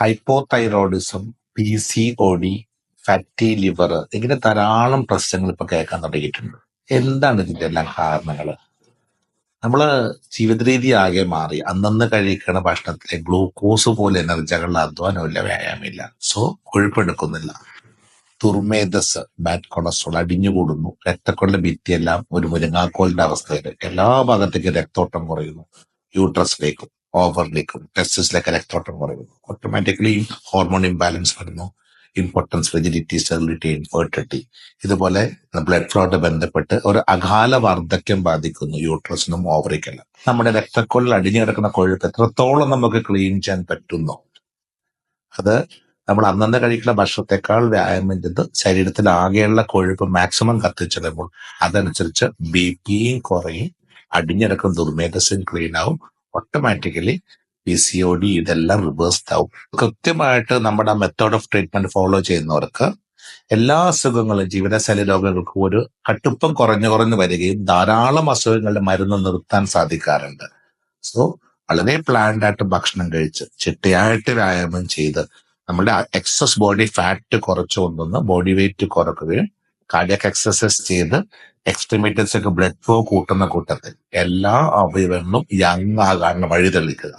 Hypothyroidism P C O D fatty liver ഇങ്ങനെ ധാരാളം പ്രശ്നങ്ങൾ ഇപ്പൊ കേൾക്കാൻ തുടങ്ങിയിട്ടുണ്ട്. എന്താണ് ഇതിന്റെ എല്ലാം കാരണങ്ങൾ? നമ്മൾ ജീവിത രീതി ആകെ മാറി. അന്നന്ന് കഴിക്കുന്ന ഭക്ഷണത്തിലെ ഗ്ലൂക്കോസ് പോലെ എനർജികളുടെ അധ്വാനമില്ല വ്യായാമമില്ല സോ കൊഴുപ്പെടുക്കുന്നില്ല. തുർമേദസ് ബാഡ് കൊളസ്ട്രോൾ അടിഞ്ഞുകൂടുന്നു. രക്തക്കൊള്ള ഭിത്തിയെല്ലാം ഒരു മുരിങ്ങാക്കോലിന്റെ അവസ്ഥയിൽ എല്ലാ ഭാഗത്തേക്കും രക്തോട്ടം കുറയുന്നു. യൂട്രസിലേക്കും. ഓവറിലേക്കും ടെസ്റ്റിസിലേക്ക് രക്തോട്ടം കുറയുന്നു ഓട്ടോമാറ്റിക്കലി ഹോർമോൺ ഇംബാലൻസ് വരുന്നു. ഇമ്പോർട്ടൻസ് റിജിഡിറ്റി സ്റ്റെറിലിറ്റി ഇൻഫേർട്ടിറ്റി ഇതുപോലെ ബ്ലഡ് ഫ്ലോട്ട് ബന്ധപ്പെട്ട് ഒരു അകാല വാർദ്ധക്യം ബാധിക്കുന്നു. യൂട്രസിനും ഓവറിക്കെല്ലാം നമ്മുടെ രക്തക്കൊള്ളിൽ അടിഞ്ഞു കിടക്കുന്ന കൊഴുപ്പ് എത്രത്തോളം നമുക്ക് ക്ലീൻ ചെയ്യാൻ പറ്റുന്നു? അത് നമ്മൾ അന്നന്ന് കഴിക്കുന്ന ഭക്ഷണത്തെക്കാൾ വ്യായാമം ചെയ്ത് ശരീരത്തിൽ ആകെയുള്ള കൊഴുപ്പ് മാക്സിമം കത്തിച്ചിടുമ്പോൾ അതനുസരിച്ച് ബി പിയും കുറയും. അടിഞ്ഞിടക്കും ദുർമേധസ്സും ക്ലീൻ ആവും. Automatically P C O D ഇതെല്ലാം റിവേഴ്സ് ആവും. കൃത്യമായിട്ട് നമ്മുടെ മെത്തേഡ് ഓഫ് ട്രീറ്റ്മെന്റ് ഫോളോ ചെയ്യുന്നവർക്ക് എല്ലാ അസുഖങ്ങളും ജീവിതശൈലി രോഗങ്ങൾക്കും ഒരു കട്ടുപ്പം കുറഞ്ഞു കുറഞ്ഞു വരികയും ധാരാളം അസുഖങ്ങളുടെ മരുന്ന് നിർത്താൻ സാധിക്കാറുണ്ട്. സോ വളരെ പ്ലാൻഡ് ആയിട്ട് ഭക്ഷണം കഴിച്ച് ചിട്ടയായിട്ട് വ്യായാമം ചെയ്ത് നമ്മുടെ എക്സസ് ബോഡി ഫാറ്റ് കുറച്ചു കൊണ്ടുവന്ന് ബോഡി വെയിറ്റ് കുറക്കുകയും കാർഡിയക് എക്സസൈസ് ചെയ്ത് എക്സ്ട്രീമിറ്റീസ് ഒക്കെ ബ്ലഡ് ഫ്ലോ കൂട്ടുന്ന കൂട്ടത്തിൽ എല്ലാ അവയവങ്ങളും യങ് ആകാൻ വഴി തെളിക്കുക